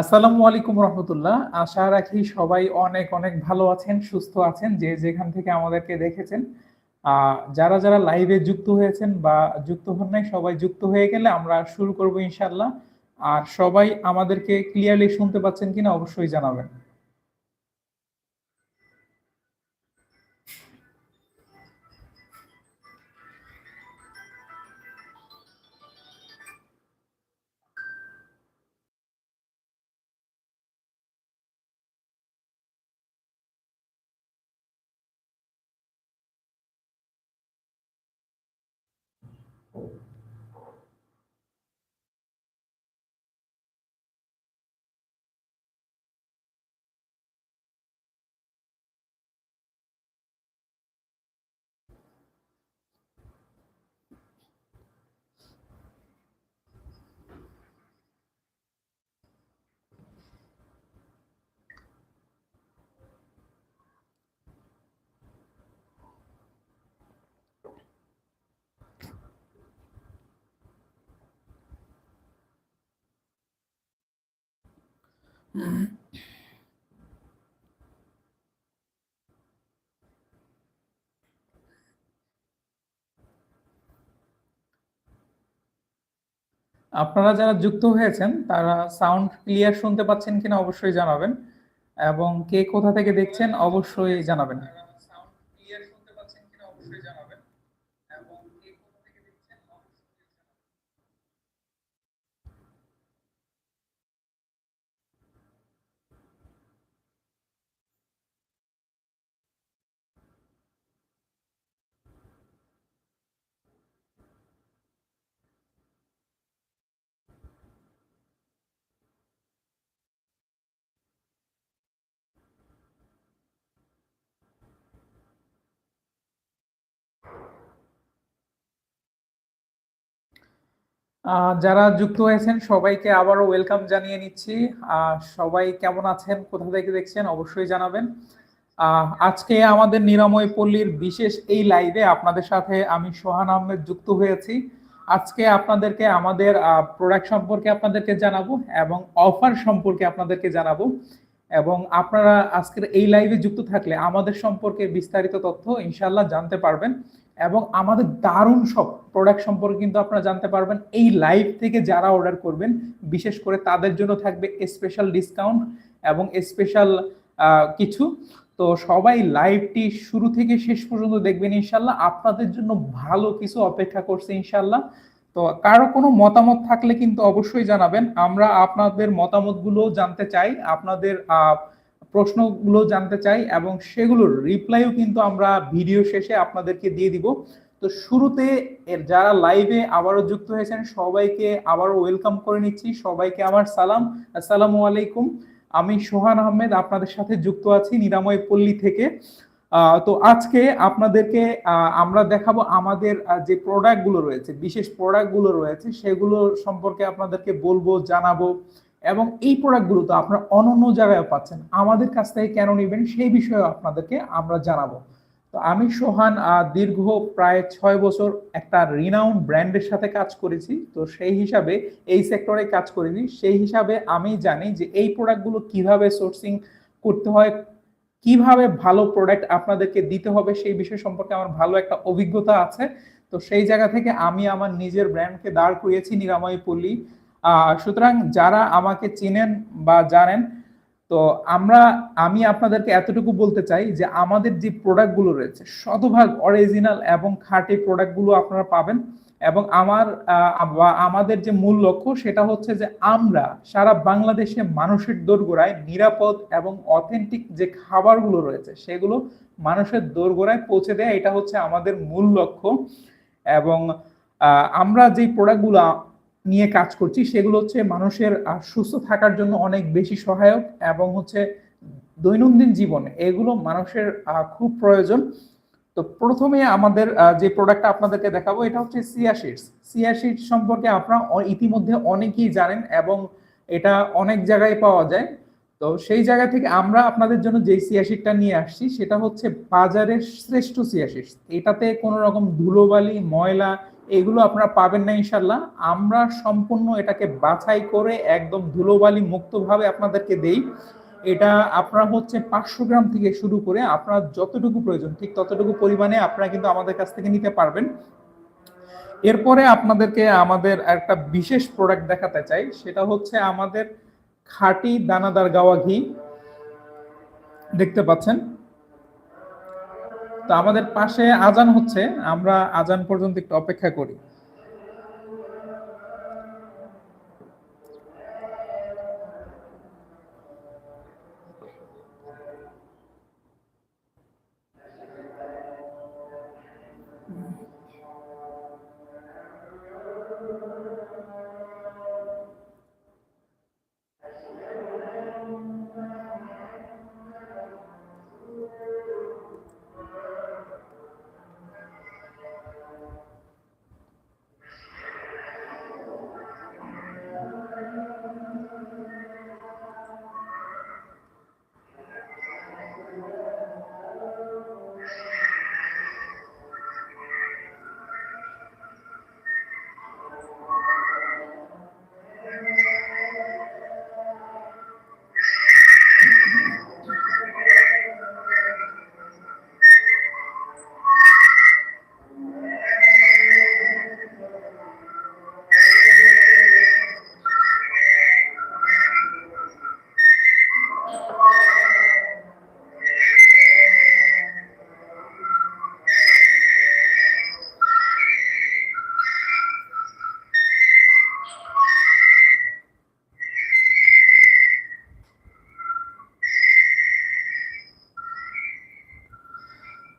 আসসালামু আলাইকুম রহমতুল্লাহ। আশা রাখি সবাই অনেক অনেক ভালো আছেন, সুস্থ আছেন, যে যেখান থেকে আমাদেরকে দেখেছেন। যারা যারা লাইভে যুক্ত হয়েছেন বা যুক্ত হন নাই, সবাই যুক্ত হয়ে গেলে আমরা শুরু করব ইনশাল্লাহ আর সবাই আমাদেরকে ক্লিয়ারলি শুনতে পাচ্ছেন কিনা অবশ্যই জানাবেন। আপনারা যারা যুক্ত হয়েছেন, তারা সাউন্ড ক্লিয়ার শুনতে পাচ্ছেন কিনা অবশ্যই জানাবেন এবং কে কোথা থেকে দেখছেন অবশ্যই জানাবেন। যারা যুক্ত হয়েছেন, সবাইকে আবারও ওয়েলকাম জানিয়ে নিচ্ছি। সবাই কেমন আছেন? কোথা থেকে দেখছেন? অবশ্যই জানাবেন। আজকে আমাদের নিরাময় পল্লীর বিশেষ এই লাইভে আপনাদের সাথে আমি সোহান আহমেদ যুক্ত হয়েছি। আজকে আপনাদেরকে আমাদের প্রোডাক্ট সম্পর্কে আপনাদেরকে জানাব এবং অফার সম্পর্কে আপনাদেরকে জানাব। এবং আপনারা আজকের এই লাইভে যুক্ত থাকলে আমাদের সম্পর্কে বিস্তারিত তথ্য ইনশাল্লাহ জানতে পারবেন। এবং আমাদের দারুণ সব প্রোডাক্ট সম্পর্কে কিন্তু আপনারা জানতে পারবেন। এই লাইভ থেকে যারা অর্ডার করবেন, বিশেষ করে তাদের জন্য থাকবে স্পেশাল ডিসকাউন্ট এবং স্পেশাল কিছু। তো সবাই লাইভটি শুরু থেকে শেষ পর্যন্ত দেখবেন ইনশাল্লাহ আপনাদের জন্য ভালো কিছু অপেক্ষা করছে ইনশাল্লাহ তো কারও কোনো মতামত থাকলে কিন্তু অবশ্যই জানাবেন। আমরা আপনাদের মতামতগুলো জানতে চাই। আপনাদের প্রশ্নগুলো জানতে চাই এবং সেগুলোর রিপ্লাইও কিন্তু আমরা ভিডিও শেষে আপনাদেরকে দিয়ে দিব। তো শুরুতে যারা লাইভে আবারও যুক্ত হয়েছেন, সবাইকে আবারও ওয়েলকাম করে নিচ্ছি। সবাইকে আমার সালাম। আসসালামু আলাইকুম। আমি সোহান আহমেদ, আপনাদের সাথে যুক্ত আছি নিরাময় পল্লী থেকে। তো আজকে আপনাদেরকে আমরা দেখাবো আমাদের যে প্রোডাক্টগুলো রয়েছে, বিশেষ প্রোডাক্টগুলো রয়েছে, সেগুলো সম্পর্কে আপনাদেরকে বলব, জানাব। এবং এই প্রোডাক্টগুলো তো আপনারা অনন্য জায়গায় পাচ্ছেন। আমাদের কাছ থেকে কেন নেবেন সেই বিষয়ে আপনাদেরকে আমরা জানাব। তো আমি সোহান দীর্ঘ প্রায় ছয় বছর একটা রিনাউন্ড ব্র্যান্ডের সাথে কাজ করেছি। তো সেই হিসাবে এই সেক্টরে কাজ করেছি সেই হিসাবে আমি জানি যে এই প্রোডাক্টগুলো কীভাবে সোর্সিং করতে হয়, কীভাবে ভালো প্রোডাক্ট আপনাদেরকে দিতে হবে সেই বিষয় সম্পর্কে আমার ভালো একটা অভিজ্ঞতা আছে। তো সেই জায়গা থেকে আমি আমার নিজের ব্র্যান্ডকে দাঁড় করিয়েছি নিরাময় পল্লী সুতরাং যারা আমাকে চিনেন বা জানেন, তো আমরা, আমি আপনাদেরকে এতটুকু বলতে চাই যে আমাদের যে প্রোডাক্টগুলো রয়েছে, শতভাগ অরিজিনাল এবং খাঁটি প্রোডাক্টগুলো আপনারা পাবেন এবং আমার আমাদের যে মূল লক্ষ্য সেটা হচ্ছে যে আমরা সারা বাংলাদেশে মানুষের দোরগোড়ায় নিরাপদ এবং অথেন্টিক যে খাবারগুলো রয়েছে, সেগুলো মানুষের দোরগোড়ায় পৌঁছে দেয়, এটা হচ্ছে আমাদের মূল লক্ষ্য এবং আমরা যে প্রোডাক্টগুলো নিয়ে কাজ করছি, সেগুলো হচ্ছে মানুষের সুস্থ থাকার জন্য অনেক বেশি সহায়ক এবং হচ্ছে দৈনন্দিন জীবনে এগুলো মানুষের খুব প্রয়োজন। তো প্রথমে আমাদের যে প্রোডাক্টটা আপনাদেরকে দেখাবো, এটা হচ্ছে সিয়াশিটস সিয়াশিট সম্পর্কে আপনারা ইতিমধ্যে অনেকেই জানেন এবং এটা অনেক জায়গায় পাওয়া যায়। তো সেই জায়গা থেকে আমরা আপনাদের জন্য যে সিয়াশিটটা নিয়ে আসছি, সেটা হচ্ছে বাজারের শ্রেষ্ঠ সিয়াশিট এটাতে কোনো রকম ধুলোবালি, ময়লা এগুলো আপনারা পাবেন না ইনশাল্লাহ আমরা সম্পূর্ণ এটাকে বাছাই করে একদম ধুলোবালি মুক্তভাবে আপনাদেরকে দেই। এটা আপনারা হচ্ছে পাঁচশো গ্রাম থেকে শুরু করে আপনার যতটুকু প্রয়োজন, ঠিক ততটুকু পরিমাণে আপনারা কিন্তু আমাদের কাছ থেকে নিতে পারবেন। এরপরে আপনাদেরকে আমাদের একটা বিশেষ প্রোডাক্ট দেখাতে চাই, সেটা হচ্ছে আমাদের খাঁটি দানাদার গাওয়া ঘি। দেখতে পাচ্ছেন? তো আমাদের পাশে আজান হচ্ছে আমরা আজান পর্যন্ত একটু অপেক্ষা করি।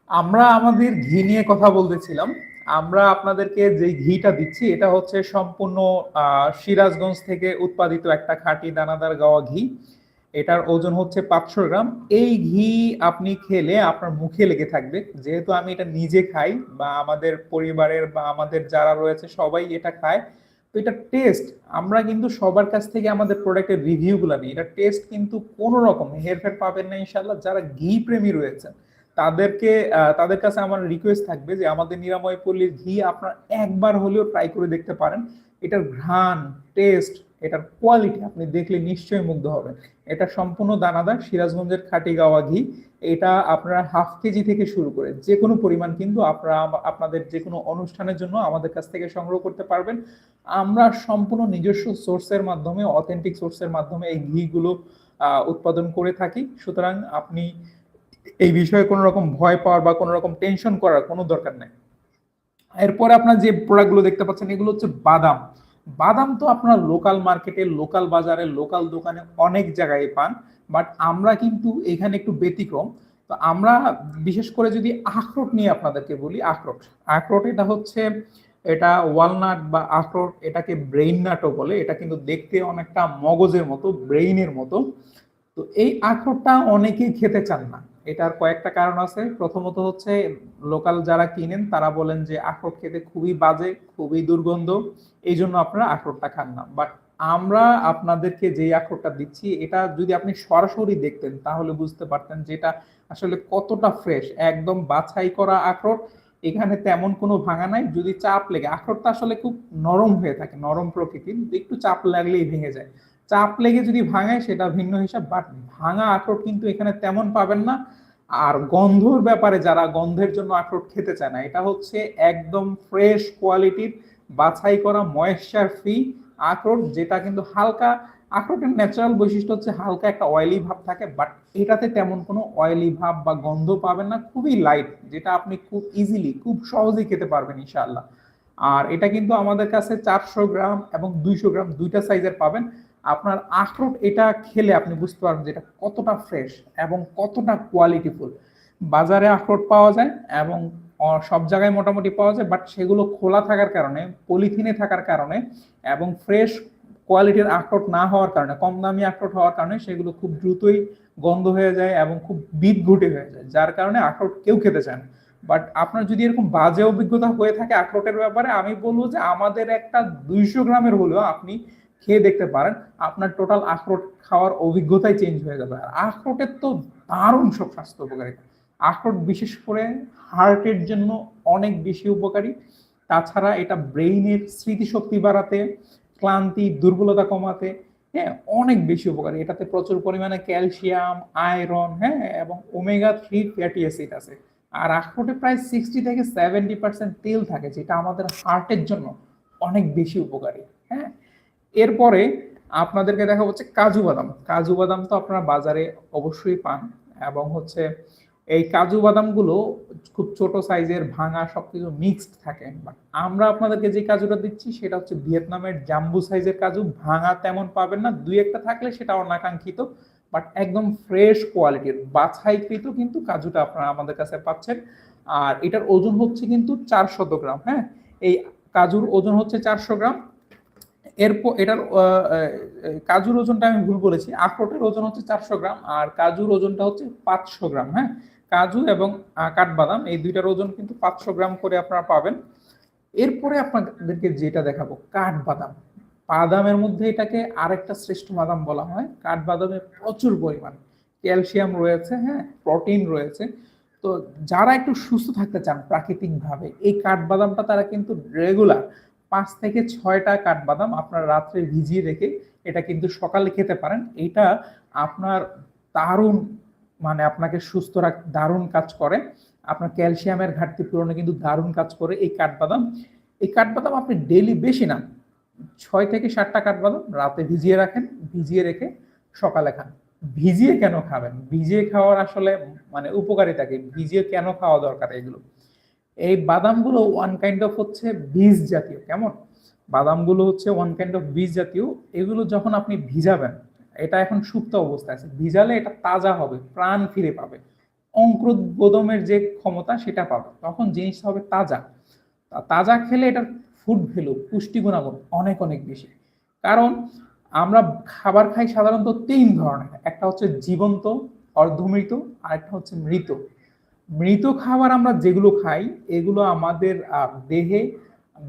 আমরা আমাদের ঘি নিয়ে কথা বলতেছিলাম। আমরা আপনাদেরকে যে ঘিটা দিচ্ছি, এটা হচ্ছে সম্পূর্ণ সিরাজগঞ্জ থেকে উৎপাদিত একটা খাঁটি দানাদার গাওয়া ঘি। এটার ওজন হচ্ছে পাঁচশো গ্রাম। এই ঘি আপনি খেলে আপনার মুখে লেগে থাকবে। যেহেতু আমি এটা নিজে খাই বা আমাদের পরিবারের বা আমাদের যারা রয়েছে সবাই এটা খায়, তো এটা টেস্ট আমরা কিন্তু সবার কাছ থেকে আমাদের প্রোডাক্টের রিভিউগুলো নিই। এটা টেস্ট কিন্তু কোনো রকম, হেরফের পাবেন না ইনশাল্লাহ যারা ঘি প্রেমী রয়েছেন তাদেরকে তাদের কাছে আমার রিকোয়েস্ট থাকবে যে আমাদের নিরাময় পল্লীর ঘি আপনার একবার হলেও ট্রাই করে দেখতে পারেন। এটার ঘ্রাণ টেস্ট এটার কোয়ালিটি আপনি দেখলে নিশ্চয়ই মুগ্ধ হবেন। এটা সম্পূর্ণ দানাদার, সিরাজগঞ্জের খাটি গাওয়া ঘি। এটা আপনারা হাফ কেজি থেকে শুরু করে যে কোনো পরিমাণ কিন্তু আপনারা আপনাদের যে কোনো অনুষ্ঠানের জন্য আমাদের কাছ থেকে সংগ্রহ করতে পারবেন। আমরা সম্পূর্ণ নিজস্ব সোর্সের মাধ্যমে অথেন্টিক সোর্সের মাধ্যমে এই ঘিগুলো উৎপাদন করে থাকি। সুতরাং আপনি এই বিষয়ে কোনো রকম ভয় পাওয়ার বা কোনো রকম টেনশন করার কোনো দরকার নেই। এরপরে আপনার যে প্রোডাক্টগুলো দেখতে পাচ্ছেন, এগুলো হচ্ছে বাদাম। বাদাম তো আপনার লোকাল মার্কেটে লোকাল বাজারে লোকাল দোকানে অনেক জায়গায় পান বাট আমরা কিন্তু এখানে একটু ব্যতিক্রম। তো আমরা বিশেষ করে যদি আখরোট নিয়ে আপনাদেরকে বলি, আখরোট। আখরোট এটা হচ্ছে, এটা ওয়ালনাট বা আখরোট এটাকে ব্রেইন নাটও বলে, এটা কিন্তু দেখতে অনেকটা মগজের মতো ব্রেইনের মতো। তো এই আখরোটটা অনেকেই খেতে চান না। এটার কয়েকটা কারণ আছে। প্রথমত হচ্ছে, লোকাল যারা কিনেন, তারা বলেন যে আখরোট খেতে খুবই বাজে, খুবই দুর্গন্ধ এই জন্য আপনারা আখরোটটা খান না। বাট আমরা আপনাদেরকে যে আখরোটটা দিচ্ছি, এটা যদি আপনি সরাসরি দেখতেন, তাহলে বুঝতে পারতেন যে এটা আসলে কতটা ফ্রেশ একদম বাছাই করা আখরোট। এখানে তেমন কোনো ভাঙা নাই। যদি চাপ লেগে, আখরোটটা আসলে খুব নরম হয়ে থাকে, নরম প্রকৃতির। একটু চাপ লাগলেই ভেঙে যায়। চাপ লেগে যদি ভাঙায়, সেটা ভিন্ন হিসাব বাট ভাঙা আখরোট কিন্তু এখানে তেমন পাবেন না। আর গন্ধর ব্যাপারে যারা গন্ধের জন্য আখরোট খেতে চায় না, এটা হচ্ছে একদম ফ্রেশ কোয়ালিটির বাছাই করা ময়েশ্চার ফ্রি আখরোট, যেটা কিন্তু হালকা, আখরোটের ন্যাচারাল বৈশিষ্ট্য হচ্ছে হালকা একটা অয়েলি ভাব থাকে বাট এটাতে তেমন কোনো অয়েলি ভাব বা গন্ধ পাবেন না, খুবই লাইট যেটা আপনি খুব ইজিলি খুব সহজেই খেতে পারবেন ইনশাআল্লাহ। আর এটা কিন্তু আমাদের কাছে চারশো গ্রাম এবং দুইশো গ্রাম দুইটা সাইজের পাবেন। আপনার আখরোট এটা খেলে আপনি বুঝতে পারবেন যে এটা কতটা ফ্রেশ এবং কতটা কোয়ালিটিফুল বাজারে আখরোট পাওয়া যায় এবং সব জায়গায় মোটামুটি পাওয়া যায় বাট সেগুলো খোলা থাকার কারণে পলিথিনে থাকার কারণে এবং ফ্রেশ কোয়ালিটির আখরোট না হওয়ার কারণে, কম দামি আখরোট হওয়ার কারণে সেগুলো খুব দ্রুতই গন্ধ হয়ে যায় এবং খুব বিদ ঘুটে হয়ে যায়, যার কারণে আখরোট কেউ খেতে চায় না। বাট আপনার যদি এরকম বাজে অভিজ্ঞতা হয়ে থাকে আখরোটের ব্যাপারে, আমি বলব যে আমাদের একটা দুইশো গ্রামের হলেও আপনি খেয়ে দেখতে পারেন, আপনার টোটাল আখরোট খাওয়ার অভিজ্ঞতাই চেঞ্জ হয়ে যাবে। আর আখরোটের তো দারুণ সব স্বাস্থ্য উপকারিতা। আখরোট বিশেষ করে হার্টের জন্য অনেক বেশি উপকারী। তাছাড়া এটা ব্রেইনের স্মৃতিশক্তি বাড়াতে, ক্লান্তি, দুর্বলতা কমাতে হ্যাঁ অনেক বেশি উপকারী। এটাতে প্রচুর পরিমাণে ক্যালসিয়াম আয়রন হ্যাঁ এবং ওমেগা থ্রি ফ্যাটি অ্যাসিড আছে। আর আখরোটে প্রায় সিক্সটি থেকে সেভেন্টি পার্সেন্ট তেল থাকে, যেটা আমাদের হার্টের জন্য অনেক বেশি উপকারী। হ্যাঁ এরপরে আপনাদেরকে দেখা হচ্ছে কাজু বাদাম। কাজু বাদাম তো আপনারা বাজারে অবশ্যই পান এবং হচ্ছে এই কাজু বাদামগুলো খুব ছোট সাইজের, ভাঙা সবকিছু মিক্সড থাকে। বাট আমরা আপনাদেরকে যে কাজুটা দিচ্ছি সেটা হচ্ছে ভিয়েতনামের জাম্বু সাইজের কাজু। ভাঙা তেমন পাবেন না, দুই একটা থাকলে সেটা অনাকাঙ্ক্ষিত বাট একদম ফ্রেশ কোয়ালিটির বাছাইকৃত কিন্তু কাজুটা আপনারা আমাদের কাছে পাচ্ছেন। আর এটার ওজন হচ্ছে কিন্তু চারশত গ্রাম হ্যাঁ? এই কাজুর ওজন হচ্ছে চারশো গ্রাম এরপর এটার কাজুর ওজনটা আমি ভুল বলেছি। আখরোটের ওজন হচ্ছে চারশো গ্রাম আর কাজুর ওজনটা হচ্ছে পাঁচশো গ্রাম হ্যাঁ? কাজু এবং কাঠবাদাম, এই দুইটার ওজন কিন্তু পাঁচশো গ্রাম করে আপনারা পাবেন। এরপরে আপনাদেরকে যেটা দেখাবো, কাঠবাদাম। বাদামের মধ্যে এটাকে আরেকটা শ্রেষ্ঠ বাদাম বলা হয়। কাঠবাদামে প্রচুর পরিমাণ ক্যালসিয়াম রয়েছে হ্যাঁ? প্রোটিন রয়েছে। তো যারা একটু সুস্থ থাকতে চান প্রাকৃতিকভাবে, এই কাঠবাদামটা তারা কিন্তু রেগুলার পাঁচ থেকে ছয়টা কাঠবাদাম আপনার রাত্রে ভিজিয়ে রেখে এটা কিন্তু সকালে খেতে পারেন। এটা আপনার দারুণ মানে আপনাকে সুস্থ রাখ, দারুণ কাজ করে। আপনার ক্যালসিয়ামের ঘাটতি পূরণে কিন্তু দারুণ কাজ করে এই কাঠবাদাম। এই কাঠবাদাম আপনি ডেলি বেশি না, ছয় থেকে সাতটা কাঠবাদাম রাতে ভিজিয়ে রাখেন, ভিজিয়ে রেখে সকালে খান। ভিজিয়ে কেন খাবেন? ভিজিয়ে খাওয়ার আসলে মানে উপকারিতা কি? ভিজিয়ে কেন খাওয়া দরকার এগুলো? এই বাদামগুলো ওয়ান কাইন্ড অফ হচ্ছে বীজ জাতীয়, কেমন? বাদামগুলো হচ্ছে ওয়ান কাইন্ড অফ বীজ জাতীয়, এগুলো যখন আপনি ভিজাবেন, এটা এখন সুপ্ত অবস্থায় আছে, ভিজালে এটা তাজা হবে, প্রাণ ফিরে পাবে অঙ্কুরোদ্বোধমের যে ক্ষমতা সেটা পাবে, তখন জিনিসটা হবে তাজা। তাজা খেলে এটার ফুড ভ্যালু পুষ্টি গুণাগুণ অনেক অনেক বেশি। কারণ আমরা খাবার খাই সাধারণত তিন ধরনের, একটা হচ্ছে জীবন্ত, অর্ধমৃত আর একটা হচ্ছে মৃত। মৃত খাবার আমরা যেগুলো খাই, এগুলো আমাদের দেহে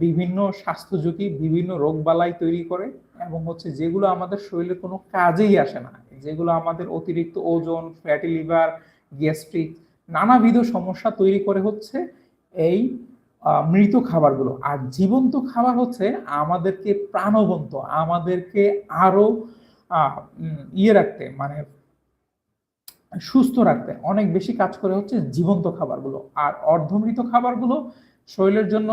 বিভিন্ন স্বাস্থ্য ঝুঁকি, বিভিন্ন রোগবালাই তৈরি করে এবং হচ্ছে যেগুলো আমাদের শরীরে কোনো কাজেই আসে না। যেগুলো আমাদের অতিরিক্ত ওজন ফ্যাটি লিভার গ্যাস্ট্রিক নানাবিধ সমস্যা তৈরি করে হচ্ছে এই মৃত খাবারগুলো। আর জীবন্ত খাবার হচ্ছে আমাদেরকে প্রাণবন্ত, আমাদেরকে আরও ইয়ে রাখতে মানে সুস্থ রাখতে। অনেক বেশি কাজ করে হচ্ছে জীবন্ত খাবারগুলো। আর অর্ধমৃত খাবারগুলো শরীরের জন্য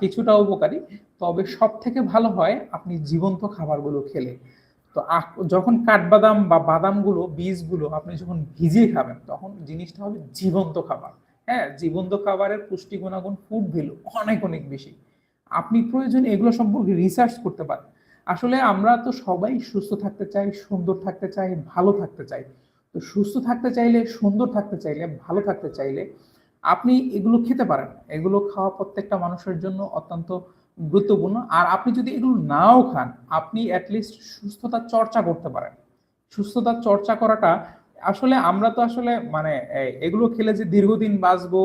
কিছুটা উপকারী। তবে সব থেকে ভালো হয় আপনি জীবন্ত খাবারগুলো খেলে। তো যখন কাঠবাদাম বা বাদামগুলো, বীজগুলো আপনি যখন ভিজিয়ে খাবেন, তখন জিনিসটা হবে জীবন্ত খাবার। হ্যাঁ জীবন্ত খাবারের পুষ্টি গুণাগুণ ফুড ভ্যালু অনেক অনেক বেশি। আপনি প্রয়োজন এগুলো সম্পর্কে রিসার্চ করতে পারেন। আসলে আমরা তো সবাই সুস্থ থাকতে চাই, সুন্দর থাকতে চাই, ভালো থাকতে চাই। তো সুস্থ থাকতে চাইলে, সুন্দর থাকতে চাইলে, ভালো থাকতে চাইলে আপনি এগুলো খেতে পারেন। এগুলো খাওয়া প্রত্যেকটা মানুষের জন্য অত্যন্ত গুরুত্বপূর্ণ। আর আপনি যদি এগুলো নাও খান, আপনি অ্যাটলিস্ট সুস্থতার চর্চা করতে পারেন। সুস্থতার চর্চা করাটা আসলে আমরা তো আসলে মানে এগুলো খেলে যে দীর্ঘদিন বাঁচবো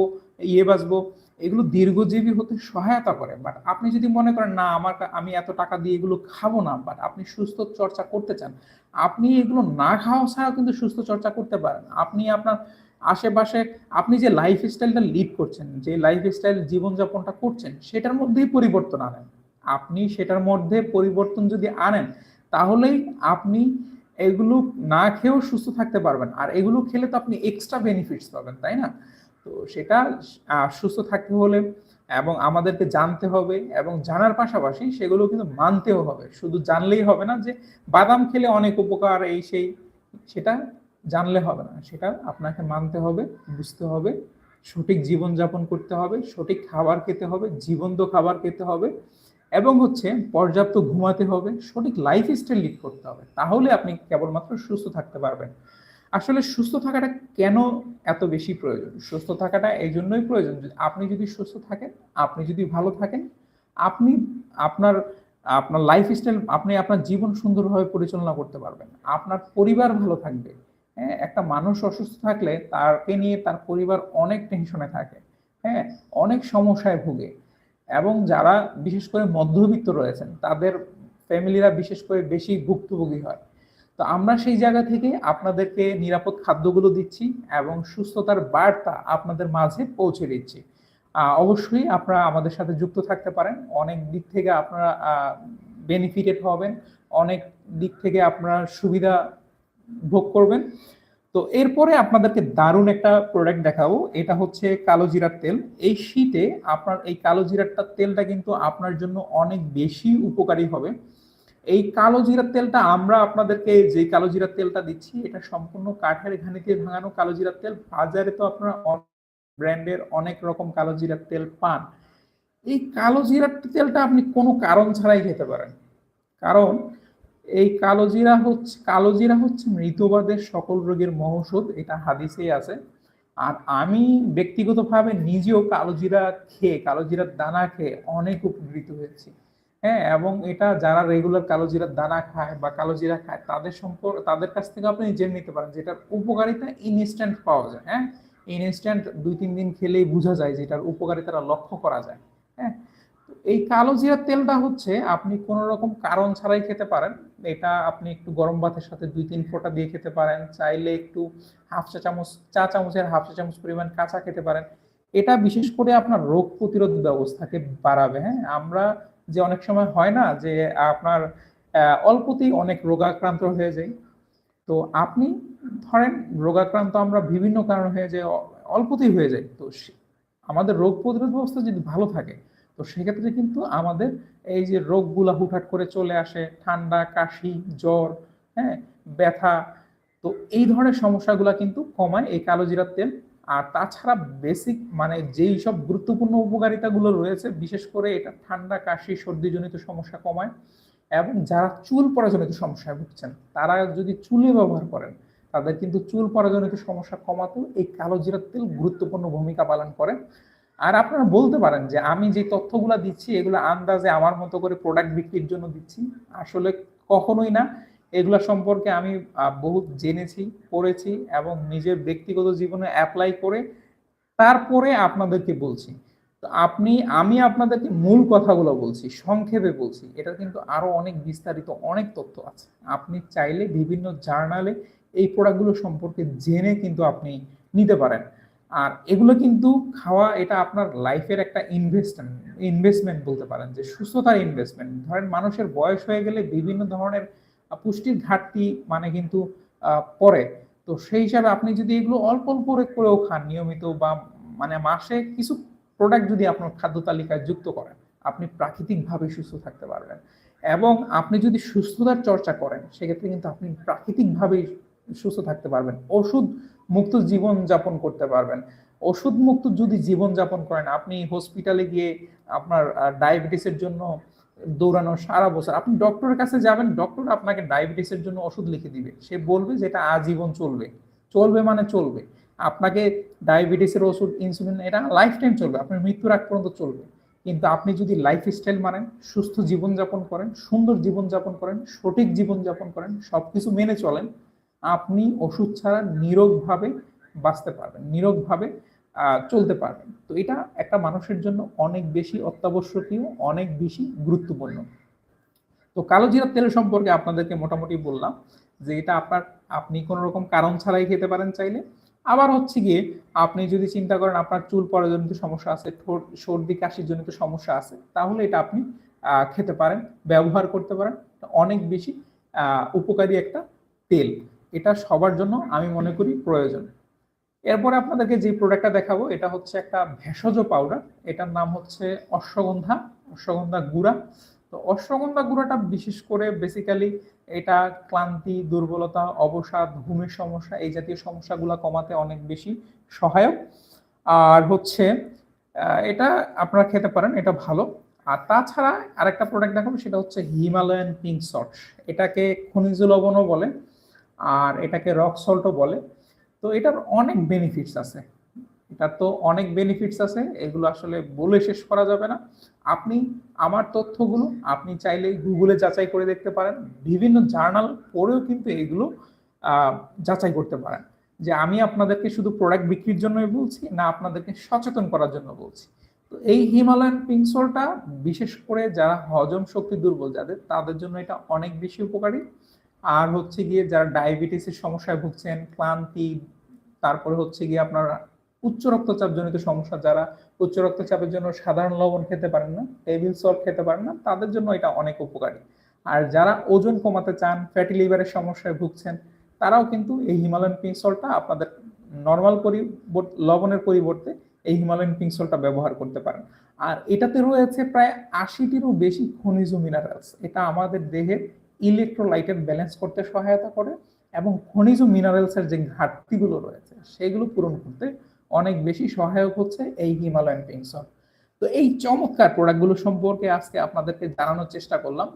ইয়ে বাঁচবো এগুলো দীর্ঘজীবী হতে সহায়তা করে। বাট আপনি যদি মনে করেন, না, আমার আমি এত টাকা দিয়ে এগুলো খাব না বাট আপনি সুস্থ চর্চা করতে চান। আপনি এগুলো না খাওয়া ছাড়াও কিন্তু সুস্থ চর্চা করতে পারেন। আপনি আপনার আশেপাশে, আপনি যে লাইফ স্টাইলটা লিড করছেন, যে লাইফ স্টাইল জীবনযাপনটা করছেন, সেটার মধ্যেই পরিবর্তন আনেন। আপনি সেটার মধ্যে পরিবর্তন যদি আনেন, তাহলেই আপনি এগুলো না খেয়েও সুস্থ থাকতে পারবেন। আর এগুলো খেলে তো আপনি এক্সট্রা বেনিফিটস পাবেন, তাই না? তো সেটা সুস্থ থাকতে হলে এবং আমাদেরকে জানতে হবে এবং জানার পাশাপাশি সেগুলো কিন্তু মানতেও হবে। শুধু জানলেই হবে না যে বাদাম খেলে অনেক উপকার, এই সেই, সেটা জানলে হবে না। সেটা আপনাকে মানতে হবে, বুঝতে হবে, সঠিক জীবনযাপন করতে হবে, সঠিক খাবার খেতে হবে, জীবন্ত খাবার খেতে হবে এবং হচ্ছে পর্যাপ্ত ঘুমাতে হবে, সঠিক লাইফ স্টাইল লিড করতে হবে। তাহলে আপনি কেবলমাত্র সুস্থ থাকতে পারবেন। আসলে সুস্থ থাকাটা কেন এত বেশি প্রয়োজন? সুস্থ থাকাটা এই জন্যই প্রয়োজন আপনি যদি সুস্থ থাকেন, আপনি যদি ভালো থাকেন, আপনি আপনার আপনার লাইফ স্টাইল আপনি আপনার জীবন সুন্দরভাবে পরিচালনা করতে পারবেন। আপনার পরিবার ভালো থাকবে। হ্যাঁ একটা মানুষ অসুস্থ থাকলে তাকে নিয়ে তার পরিবার অনেক টেনশনে থাকে। হ্যাঁ অনেক সমস্যায় ভুগে। এবং যারা বিশেষ করে মধ্যবিত্ত রয়েছেন, তাদের ফ্যামিলিরা বিশেষ করে বেশি ভুক্তভোগী হয়। তো আমরা সেই জায়গা থেকে আপনাদেরকে নিরাপদ খাদ্যগুলো দিচ্ছি এবং সুস্থতার বার্তা আপনাদের মাঝে পৌঁছে দিচ্ছি। অবশ্যই আপনারা আমাদের সাথে যুক্ত থাকতে পারেন। অনেক দিক থেকে আপনারা বেনিফিটেড হবেন। অনেক দিক থেকে আপনারা সুবিধা ভোগ করবেন। তো এরপরে আপনাদেরকে দারুণ একটা প্রোডাক্ট দেখাবো। এটা হচ্ছে কালো জিরার তেল। এই শীতে আপনার, এই কালো জিরারটা তেলটা কিন্তু আপনার জন্য অনেক বেশি উপকারী হবে। এই কালো জিরার তেলটা আমরা আপনাদেরকে যে কালো জিরার তেলটা দিচ্ছি, এটা সম্পূর্ণ কাঠের ঘানিতে ভাঙানো কালো জিরার তেল। বাজারে তো আপনারা ব্র্যান্ডের অনেক রকম কালো জিরার তেল পান। এই কালো জিরার তেলটা আপনি কোনো কারণ ছাড়াই খেতে পারেন। কারণ এই কালো জিরা হচ্ছে, কালো জিরা হচ্ছে মৃতবাদের সকল রোগের মহৌষধ, এটা হাদিসেই আছে। আর আমি ব্যক্তিগতভাবে নিজেও কালো জিরা খেয়ে, কালো জিরার দানা খেয়ে অনেক উপকৃত হয়েছি। হ্যাঁ এবং এটা যারা রেগুলার কালো জিরার দানা খায় বা কালো জিরা খায়, তাদের সম্পর্ক তাদের কাছ থেকে আপনি জেনে নিতে পারেন, যেটার উপকারিতা ইনস্ট্যান্ট পাওয়া যায় হ্যাঁ? ইনস্ট্যান্ট দুই, তিন দিন খেলেই বোঝা যায় যে এটার উপকারিতাটা লক্ষ্য করা যায় হ্যাঁ? এই কালো জিরার তেলটা হচ্ছে, আপনি কোন রকম কারণ ছাড়াই খেতে পারেন। এটা আপনি একটু গরম ভাতের সাথে দুই, তিন ফোঁটা দিয়ে খেতে পারেন, চাইলে একটু হাফ চা চামচ, চা চামচের হাফ চা চামচ পরিমাণ কাঁচা খেতে পারেন। এটা বিশেষ করে আপনার রোগ প্রতিরোধ ব্যবস্থাকে বাড়াবে হ্যাঁ? আমরা যে অনেক সময় হয় না যে, আপনার অল্পতেই অনেক রোগাক্রান্ত হয়ে যায়। তো আপনি ধরেন রোগাক্রান্ত আমরা বিভিন্ন কারণ হয়ে যায়, অল্পতেই হয়ে যায়। তো আমাদের রোগ প্রতিরোধ ব্যবস্থা যদি ভালো থাকে, তো সেক্ষেত্রে কিন্তু আমাদের এই যে রোগগুলা হুটহাট করে চলে আসে, ঠান্ডা, কাশি, জ্বর হ্যাঁ ব্যথা, তো এই ধরনের সমস্যাগুলা কিন্তু কমায় এই কালো জিরার তেল। আর তাছাড়া বেসিক মানে যেই সব গুরুত্বপূর্ণ উপকারিতাগুলো রয়েছে, বিশেষ করে এটা ঠান্ডা, কাশি, সর্দিজনিত সমস্যা কমায় এবং যারা চুল পরাজনিত সমস্যায় ভুগছেন, তারা যদি চুলে ব্যবহার করেন, তাদের কিন্তু চুল পরাজনিত সমস্যা কমাতেও এই কালো জিরার তেল গুরুত্বপূর্ণ ভূমিকা পালন করে। আর আপনারা বলতে পারেন যে আমি যে তথ্যগুলো দিচ্ছি, এগুলো আন্দাজে আমার মতো করে প্রোডাক্ট বিক্রির জন্য দিচ্ছি, আসলে কখনোই না। এগুলো সম্পর্কে আমি বহুত জেনেছি, পড়েছি এবং নিজের ব্যক্তিগত জীবনে অ্যাপ্লাই করে তারপরে আপনাদেরকে বলছি। তো আপনি, আমি আপনাদেরকে মূল কথাগুলো বলছি, সংক্ষেপে বলছি। এটা কিন্তু আরও অনেক বিস্তারিত অনেক তথ্য আছে। আপনি চাইলে বিভিন্ন জার্নালে এই প্রোডাক্টগুলো সম্পর্কে জেনে কিন্তু আপনি নিতে পারেন। আর এগুলো কিন্তু খাওয়া, এটা আপনার লাইফের একটা ইনভেস্টমেন্ট ইনভেস্টমেন্ট বলতে পারেন যে সুস্থতার ইনভেস্টমেন্ট ধরেন মানুষের বয়স হয়ে গেলে বিভিন্ন ধরনের পুষ্টির ঘাটতি মানে কিন্তু পরে তো সেই হিসাবে আপনি যদি এগুলো অল্প অল্প করেও খান নিয়মিত বা মানে মাসে কিছু প্রোডাক্ট যদি আপনার খাদ্য তালিকায় যুক্ত করেন, আপনি প্রাকৃতিকভাবে সুস্থ থাকতে পারবেন। এবং আপনি যদি সুস্থতার চর্চা করেন, সেক্ষেত্রে কিন্তু আপনি প্রাকৃতিকভাবেই সুস্থ থাকতে পারবেন। ওষুধ মুক্ত জীবন যাপন করতে পারবেন। ওষুধ মুক্ত যদি জীবন যাপন করেন, আপনি হসপিটালে গিয়ে আপনার ডায়াবেটিসের জন্য দৌড়ানো সারা বছর। আপনি ডক্টরের কাছে যাবেন ডক্টর আপনাকে ডায়াবেটিসের জন্য ওষুধ লিখে দিবে। সে বলবে যে এটা আজীবন চলবে। চলবে মানে চলবে। আপনাকে ডায়াবেটিসের ওষুধ ইনসুলিন এটা লাইফ টাইম চলবে। আপনার মৃত্যুর আগ পর্যন্ত চলবে। কিন্তু আপনি যদি লাইফ স্টাইল মানেন, সুস্থ জীবনযাপন করেন, সুন্দর জীবনযাপন করেন, সঠিক জীবনযাপন করেন, সবকিছু মেনে চলেন, আপনি ওষুধ ছাড়া নিরোগভাবে বাঁচতে পারবেন। নিরোগভাবে চলতে পারবেন। তো এটা একটা মানুষের জন্য অনেক বেশি অত্যাবশ্যকীয়, অনেক বেশি গুরুত্বপূর্ণ। তো কালো জিরার তেল সম্পর্কে আপনাদেরকে মোটামুটি বললাম যে এটা আপনার, আপনি কোনো রকম কারণ ছাড়াই খেতে পারেন চাইলে। আবার হচ্ছে গিয়ে আপনি যদি চিন্তা করেন আপনার চুল পরাজনিত সমস্যা আছে সর্দি কাশির জনিত সমস্যা আছে, তাহলে এটা আপনি খেতে পারেন, ব্যবহার করতে পারেন। অনেক বেশি উপকারী একটা তেল। এটা সবার জন্য আমি মনে করি প্রয়োজন। এরপরে আপনাদেরকে যে প্রোডাক্টটা দেখাবো, এটা হচ্ছে একটা ভেষজ পাউডার এটার নাম হচ্ছে অশ্বগন্ধা অশ্বগন্ধা গুঁড়া। তো অশ্বগন্ধা গুঁড়াটা বিশেষ করে বেসিক্যালি এটা ক্লান্তি, দুর্বলতা, অবসাদ, ঘুমের সমস্যা, এই জাতীয় সমস্যাগুলো কমাতে অনেক বেশি সহায়ক। আর হচ্ছে এটা আপনারা খেতে পারেন, এটা ভালো। আর তাছাড়া আরেকটা প্রোডাক্ট দেখাবো, সেটা হচ্ছে হিমালয়ান পিঙ্ক সল্ট এটাকে খনিজ লবণও বলে, আর এটাকে রক সল্টও বলে। তো এটার অনেক বেনিফিটস আছে। এটার তো অনেক বেনিফিটস আছে, এগুলো আসলে বলে শেষ করা যাবে না। আপনি আমার তথ্যগুলো আপনি চাইলে গুগলে যাচাই করে দেখতে পারেন। বিভিন্ন জার্নাল পড়েও কিন্তু এগুলো যাচাই করতে পারেন। যে আমি আপনাদেরকে শুধু প্রোডাক্ট বিক্রির জন্যই বলছি, না আপনাদেরকে সচেতন করার জন্য বলছি। তো এই হিমালয়ান পিনসলটা বিশেষ করে যারা হজম শক্তি দুর্বল যাদের, তাদের জন্য এটা অনেক বেশি উপকারী। আর হচ্ছে গিয়ে যারা ডায়াবেটিসের সমস্যায় ভুগছেন, ক্লান্তি, তারপরে হচ্ছে গিয়ে আপনার উচ্চ রক্তচাপ জনিত সমস্যা, যারা উচ্চ রক্তচাপের জন্য সাধারণ লবণ খেতে পারেন না টেবিল সল্ট খেতে পারেন না, তাদের জন্য এটা অনেক উপকারী। আর যারা ওজন কমাতে চান ফ্যাটি লিভারের সমস্যায় ভুগছেন, তারাও কিন্তু এই হিমালয়ান পিঙ্ক সল্টটা আপনাদের নর্মাল লবণের পরিবর্তে এই হিমালয়ান পিঙ্ক সল্টটা ব্যবহার করতে পারেন। আর এটাতে রয়েছে প্রায় আশিটিরও বেশি খনিজ মিনারেলস এটা আমাদের দেহের ইলেকট্রোলাইটের ব্যালেন্স করতে সহায়তা করে এবং খনিজ মিনারেলসের যে ঘাটতিগুলো রয়েছে, সেগুলো পূরণ করতে অনেক বেশি সহায়ক হচ্ছে এই হিমালয়ান সল্ট তো এই চমৎকার প্রোডাক্টগুলো সম্পর্কে আজকে আপনাদেরকে জানানোর চেষ্টা করলাম,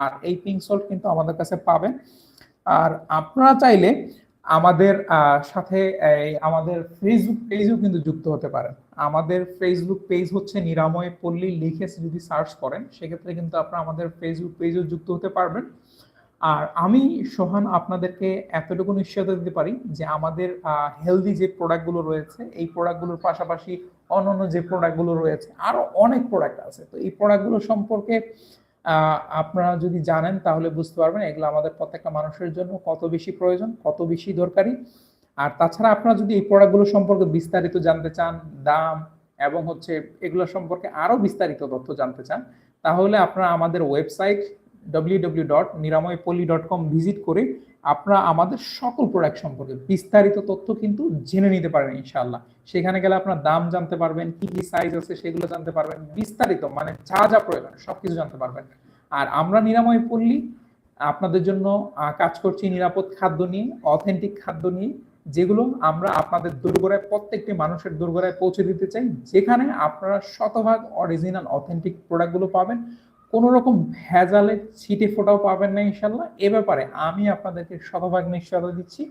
আর এই পিঙ্ক কিন্তু আমাদের কাছে পাবেন। আর আপনারা চাইলে আমাদের সাথে আমাদের ফেসবুক পেজও কিন্তু যুক্ত হতে পারেন। আমাদের ফেসবুক পেজ হচ্ছে নিরাময় পল্লী লিখে যদি সার্চ করেন, সেক্ষেত্রে কিন্তু আপনারা আমাদের ফেসবুক পেজও যুক্ত হতে পারবেন। আর আমি, সোহান, আপনাদেরকে এতটুকু নিশ্চয়তা দিতে পারি যে আমাদের হেলদি যে প্রোডাক্টগুলো রয়েছে, এই প্রোডাক্টগুলোর পাশাপাশি অন্যান্য যে প্রোডাক্টগুলো রয়েছে আরও অনেক প্রোডাক্ট আছে। তো এই প্রোডাক্টগুলো সম্পর্কে আপনারা যদি জানেন, তাহলে বুঝতে পারবেন এগুলো আমাদের প্রত্যেকটা মানুষের জন্য কত বেশি প্রয়োজন, কত বেশি দরকারি। আর তাছাড়া আপনারা যদি এই প্রোডাক্টগুলো সম্পর্কে বিস্তারিত জানতে চান, দাম এবং হচ্ছে এগুলো সম্পর্কে আরও বিস্তারিত তথ্য জানতে চান, তাহলে আপনারা আমাদের ওয়েবসাইট ডব্লিউ ডট নিরাময় নিরাময়পল্লী ডট কম ভিজিট করে আপনারা আমাদের সকল প্রোডাক্ট সম্পর্কে বিস্তারিত তথ্য কিন্তু জেনে নিতে পারেন ইনশাল্লাহ সেখানে গেলে আপনার দাম জানতে পারবেন, কি কি সাইজ আছে সেগুলো জানতে পারবেন, বিস্তারিত মানে যা যা প্রয়োজন সবকিছু জানতে পারবেন। আর আমরা নিরাময় পল্লী, আপনাদের জন্য কাজ করছি নিরাপদ খাদ্য নিয়ে অথেন্টিক খাদ্য নিয়ে, যেগুলো আমরা আপনাদের দুর্গড়ায়, প্রত্যেকটি মানুষের দুর্গড়ায় পৌঁছে দিতে চাই। যেখানে আপনারা শতভাগ অরিজিনাল অথেন্টিক প্রোডাক্টগুলো পাবেন। কোন রকম ভেজালে ছিটে ফোটাও পাবেন না ইনশাল্লাহ এ ব্যাপারে আমি আপনাদেরকে শতভাগ নিশ্চয়তা দিচ্ছি।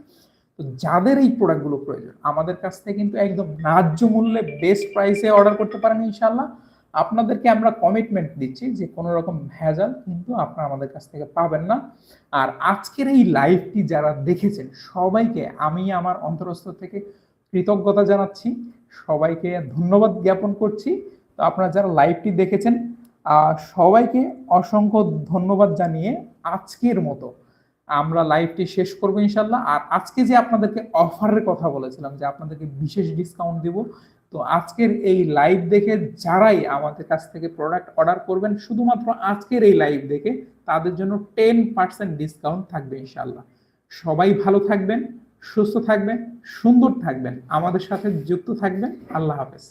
তো যাদের এই প্রোডাক্টগুলো প্রয়োজন, আমাদের কাছ থেকে কিন্তু একদম ন্যায্য মূল্যে বেস্ট প্রাইসে অর্ডার করতে পারেন ইনশাল্লাহ আপনাদেরকে আমরা কমিটমেন্ট দিচ্ছি যে কোনো রকম ভেজাল কিন্তু আপনারা আমাদের কাছ থেকে পাবেন না। আর আজকের এই লাইভটি যারা দেখেছেন, সবাইকে আমি আমার অন্তরস্থ থেকে কৃতজ্ঞতা জানাচ্ছি। সবাইকে ধন্যবাদ জ্ঞাপন করছি। তো আপনারা যারা লাইভটি দেখেছেন সবাইকে অসংখ্য ধন্যবাদ জানিয়ে আজকের মতো আমরা লাইভটি শেষ করব ইনশাল্লাহ আর আজকে যে আপনাদেরকে অফারের কথা বলেছিলাম, যে আপনাদেরকে বিশেষ ডিসকাউন্ট দিব, তো আজকের এই লাইভ দেখে যারাই আমাদের কাছ থেকে প্রোডাক্ট অর্ডার করবেন, শুধুমাত্র আজকের এই লাইভ দেখে তাদের জন্য টেন পার্সেন্ট ডিসকাউন্ট থাকবে ইনশাল্লাহ সবাই ভালো থাকবেন, সুস্থ থাকবেন, সুন্দর থাকবেন, আমাদের সাথে যুক্ত থাকবেন। আল্লাহ হাফেজ।